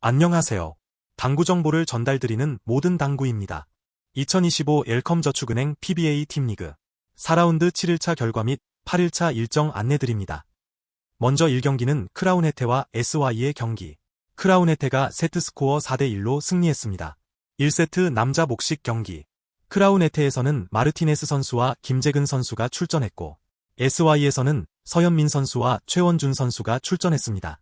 안녕하세요. 당구 정보를 전달드리는 모든 당구입니다. 2025 엘컴저축은행 PBA 팀리그 4라운드 7일차 결과 및 8일차 일정 안내드립니다. 먼저 1경기는 크라운 해태와 SY의 경기. 크라운 해태가 세트스코어 4대1로 승리했습니다. 1세트 남자 복식 경기. 크라운 해태에서는 마르티네스 선수와 김재근 선수가 출전했고 SY에서는 서현민 선수와 최원준 선수가 출전했습니다.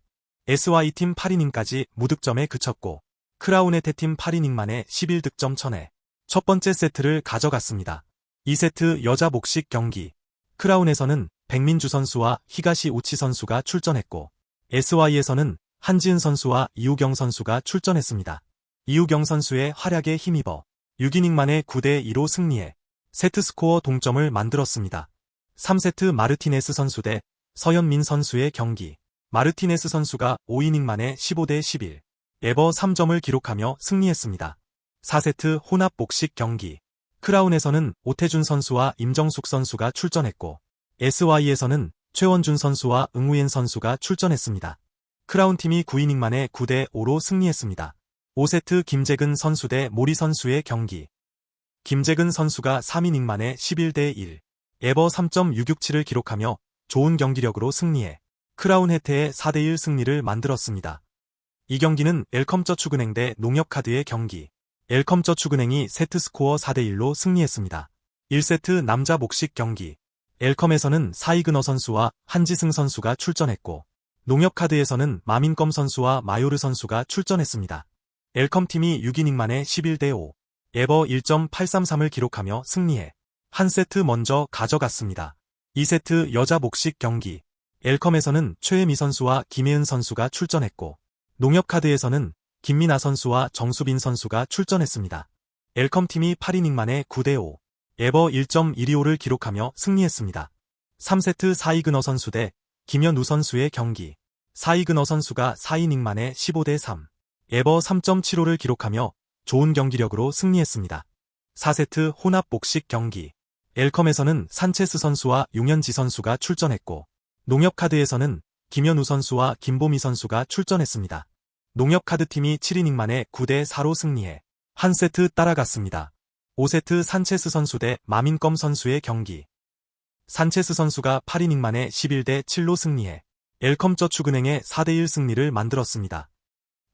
SY팀 8이닝까지 무득점에 그쳤고 크라운의 태팀 8이닝만에 11득점 천에 첫 번째 세트를 가져갔습니다. 2세트 여자 복식 경기 크라운에서는 백민주 선수와 히가시 우치 선수가 출전했고 SY에서는 한지은 선수와 이우경 선수가 출전했습니다. 이우경 선수의 활약에 힘입어 6이닝 만에 9대2로 승리해 세트 스코어 동점을 만들었습니다. 3세트 마르티네스 선수 대 서현민 선수의 경기 마르티네스 선수가 5이닝 만에 15대 11, 에버 3점을 기록하며 승리했습니다. 4세트 혼합 복식 경기. 크라운에서는 오태준 선수와 임정숙 선수가 출전했고, SY에서는 최원준 선수와 응우옌 선수가 출전했습니다. 크라운팀이 9이닝 만에 9대 5로 승리했습니다. 5세트 김재근 선수 대 모리 선수의 경기. 김재근 선수가 3이닝 만에 11대 1, 에버 3.667을 기록하며 좋은 경기력으로 승리해 크라운 혜태의 4대1 승리를 만들었습니다. 이 경기는 엘컴저축은행 대 농협카드의 경기. 엘컴저축은행이 세트스코어 4대1로 승리했습니다. 1세트 남자 복식 경기. 엘컴에서는 사이그너 선수와 한지승 선수가 출전했고 농협카드에서는 마민검 선수와 마요르 선수가 출전했습니다. 엘컴팀이 6이닝 만에 11대5, 에버 1.833을 기록하며 승리해 한 세트 먼저 가져갔습니다. 2세트 여자 복식 경기. 엘컴에서는 최혜미 선수와 김혜은 선수가 출전했고 농협카드에서는 김민아 선수와 정수빈 선수가 출전했습니다. 엘컴팀이 8이닝 만에 9대5, 에버 1.125를 기록하며 승리했습니다. 3세트 사이그너 선수 대 김현우 선수의 경기. 사이그너 선수가 4이닝 만에 15대3, 에버 3.75를 기록하며 좋은 경기력으로 승리했습니다. 4세트 혼합 복식 경기. 엘컴에서는 산체스 선수와 용현지 선수가 출전했고 농협카드에서는 김현우 선수와 김보미 선수가 출전했습니다. 농협카드팀이 7이닝 만에 9대4로 승리해 한 세트 따라갔습니다. 5세트 산체스 선수 대 마민검 선수의 경기. 산체스 선수가 8이닝 만에 11대7로 승리해 엘컴저축은행의 4대1 승리를 만들었습니다.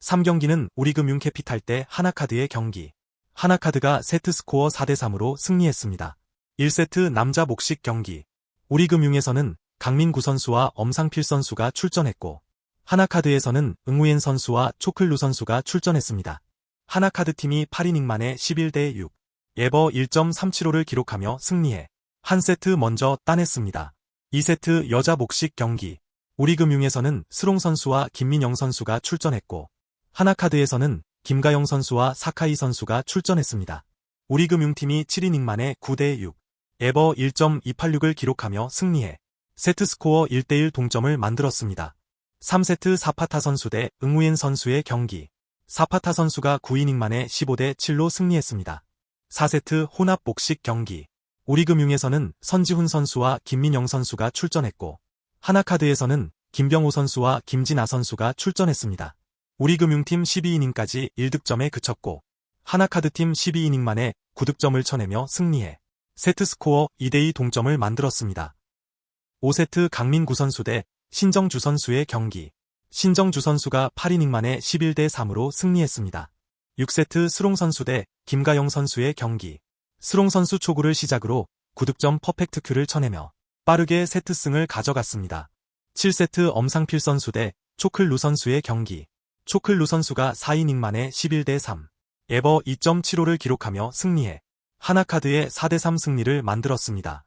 3경기는 우리금융캐피탈 대 하나카드의 경기. 하나카드가 세트 스코어 4대3으로 승리했습니다. 1세트 남자 복식 경기. 우리금융에서는 강민구 선수와 엄상필 선수가 출전했고 하나카드에서는 응우엔 선수와 초클루 선수가 출전했습니다. 하나카드 팀이 8이닝 만에 11대 6, 예버 1.375를 기록하며 승리해 한 세트 먼저 따냈습니다. 2세트 여자 복식 경기 우리금융에서는 스롱 선수와 김민영 선수가 출전했고 하나카드에서는 김가영 선수와 사카이 선수가 출전했습니다. 우리금융팀이 7이닝 만에 9대 6, 에버 1.286을 기록하며 승리해 세트스코어 1대1 동점을 만들었습니다. 3세트 사파타 선수 대 응우엔 선수의 경기. 사파타 선수가 9이닝 만에 15대 7로 승리했습니다. 4세트 혼합 복식 경기. 우리금융에서는 선지훈 선수와 김민영 선수가 출전했고 하나카드에서는 김병호 선수와 김진아 선수가 출전했습니다. 우리금융팀 12이닝까지 1득점에 그쳤고 하나카드팀 12이닝 만에 9득점을 쳐내며 승리해 세트스코어 2대2 동점을 만들었습니다. 5세트 강민구 선수 대 신정주 선수의 경기. 신정주 선수가 8이닝 만에 11대 3으로 승리했습니다. 6세트 스롱 선수 대 김가영 선수의 경기. 스롱 선수 초구를 시작으로 9득점 퍼펙트 큐를 쳐내며 빠르게 세트승을 가져갔습니다. 7세트 엄상필 선수 대 초클루 선수의 경기. 초클루 선수가 4이닝 만에 11대 3, 에버 2.75를 기록하며 승리해 하나카드의 4대3 승리를 만들었습니다.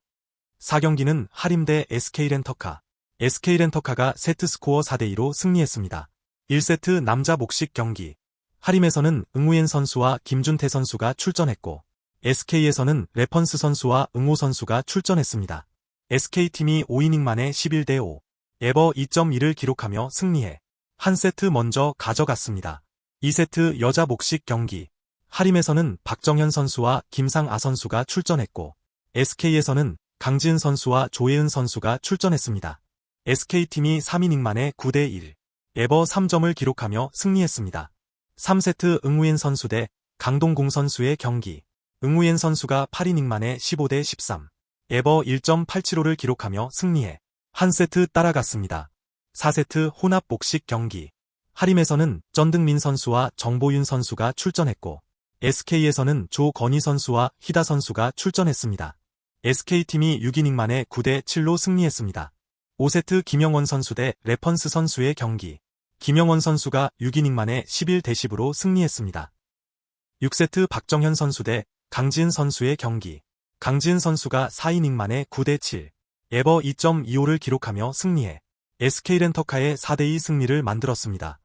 4경기는 하림 대 SK렌터카. SK렌터카가 세트스코어 4대2로 승리했습니다. 1세트 남자 복식 경기. 하림에서는 응우엔 선수와 김준태 선수가 출전했고 SK에서는 레펀스 선수와 응호 선수가 출전했습니다. SK팀이 5이닝 만에 11대5, 에버 2.1을 기록하며 승리해 한 세트 먼저 가져갔습니다. 2세트 여자 복식 경기. 하림에서는 박정현 선수와 김상아 선수가 출전했고 SK에서는 강지은 선수와 조혜은 선수가 출전했습니다. SK팀이 3이닝 만에 9대1, 에버 3점을 기록하며 승리했습니다. 3세트 응우옌 선수 대 강동공 선수의 경기. 응우옌 선수가 8이닝 만에 15대 13. 에버 1.875를 기록하며 승리해 한 세트 따라갔습니다. 4세트 혼합 복식 경기. 하림에서는 전등민 선수와 정보윤 선수가 출전했고 SK에서는 조건희 선수와 희다 선수가 출전했습니다. SK팀이 6이닝 만에 9대 7로 승리했습니다. 5세트 김영원 선수 대 레펀스 선수의 경기. 김영원 선수가 6이닝 만에 11대 10으로 승리했습니다. 6세트 박정현 선수 대 강지은 선수의 경기. 강지은 선수가 4이닝 만에 9대 7, 에버 2.25를 기록하며 승리해 SK렌터카의 4대2 승리를 만들었습니다.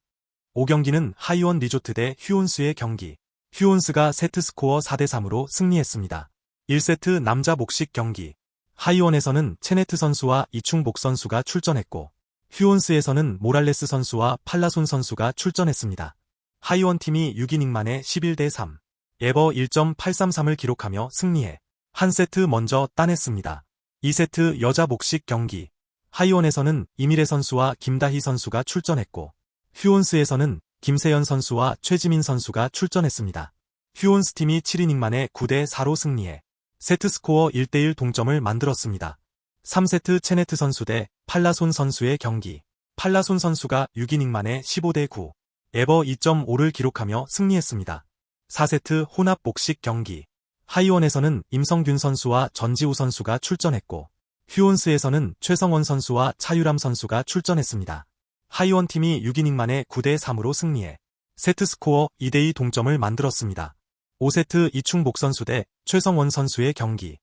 5경기는 하이원 리조트 대 휴온스의 경기. 휴온스가 세트 스코어 4대3으로 승리했습니다. 1세트 남자 복식 경기. 하이원에서는 체네트 선수와 이충복 선수가 출전했고 휴온스에서는 모랄레스 선수와 팔라손 선수가 출전했습니다. 하이원 팀이 6이닝 만에 11대3, 에버 1.833을 기록하며 승리해 한 세트 먼저 따냈습니다. 2세트 여자 복식 경기. 하이원에서는 이미래 선수와 김다희 선수가 출전했고 휴온스에서는 김세연 선수와 최지민 선수가 출전했습니다. 휴온스 팀이 7이닝 만에 9대4로 승리해 세트스코어 1대1 동점을 만들었습니다. 3세트 체네트 선수 대 팔라손 선수의 경기. 팔라손 선수가 6이닝 만에 15대 9, 에버 2.5를 기록하며 승리했습니다. 4세트 혼합 복식 경기. 하이원에서는 임성균 선수와 전지우 선수가 출전했고, 휴온스에서는 최성원 선수와 차유람 선수가 출전했습니다. 하이원 팀이 6이닝 만에 9대3으로 승리해 세트 스코어 2대2 동점을 만들었습니다. 5세트 이충복 선수 대 최성원 선수의 경기.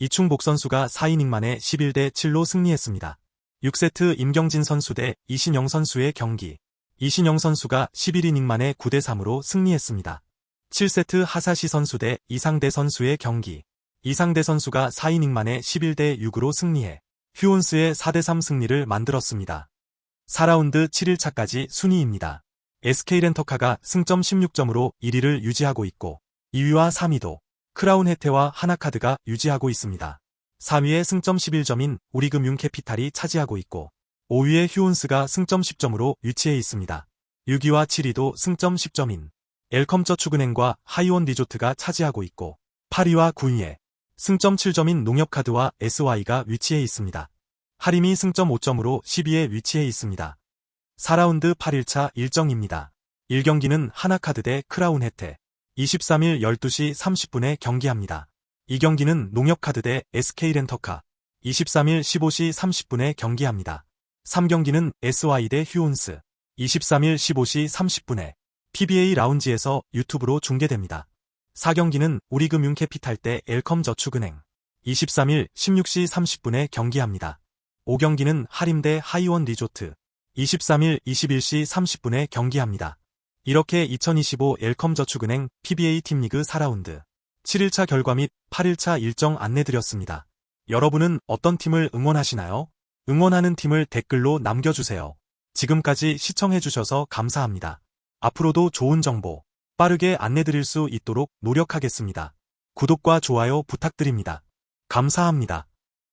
이충복 선수가 4이닝 만에 11대 7로 승리했습니다. 6세트 임경진 선수 대 이신영 선수의 경기. 이신영 선수가 11이닝 만에 9대 3으로 승리했습니다. 7세트 하사시 선수 대 이상대 선수의 경기. 이상대 선수가 4이닝 만에 11대 6으로 승리해 휴온스의 4대 3 승리를 만들었습니다. 4라운드 7일차까지 순위입니다. SK렌터카가 승점 16점으로 1위를 유지하고 있고 2위와 3위도 크라운 혜태와 하나카드가 유지하고 있습니다. 3위의 승점 11점인 우리금융캐피탈이 차지하고 있고 5위의 휴온스가 승점 10점으로 위치해 있습니다. 6위와 7위도 승점 10점인 엘컴저축은행과 하이원 리조트가 차지하고 있고 8위와 9위에 승점 7점인 농협카드와 SY가 위치해 있습니다. 하림이 승점 5점으로 10위에 위치해 있습니다. 4라운드 8일차 일정입니다. 1경기는 하나카드 대 크라운 혜태, 23일 12시 30분에 경기합니다. 이 경기는 농협카드 대 SK렌터카 23일 15시 30분에 경기합니다. 3경기는 SY 대 휴온스 23일 15시 30분에 PBA 라운지에서 유튜브로 중계됩니다. 4경기는 우리금융캐피탈 대 엘컴저축은행 23일 16시 30분에 경기합니다. 5경기는 하림 대 하이원 리조트 23일 21시 30분에 경기합니다. 이렇게 2025 엘컴저축은행 PBA 팀리그 4라운드 7일차 결과 및 8일차 일정 안내드렸습니다. 여러분은 어떤 팀을 응원하시나요? 응원하는 팀을 댓글로 남겨주세요. 지금까지 시청해주셔서 감사합니다. 앞으로도 좋은 정보 빠르게 안내드릴 수 있도록 노력하겠습니다. 구독과 좋아요 부탁드립니다. 감사합니다.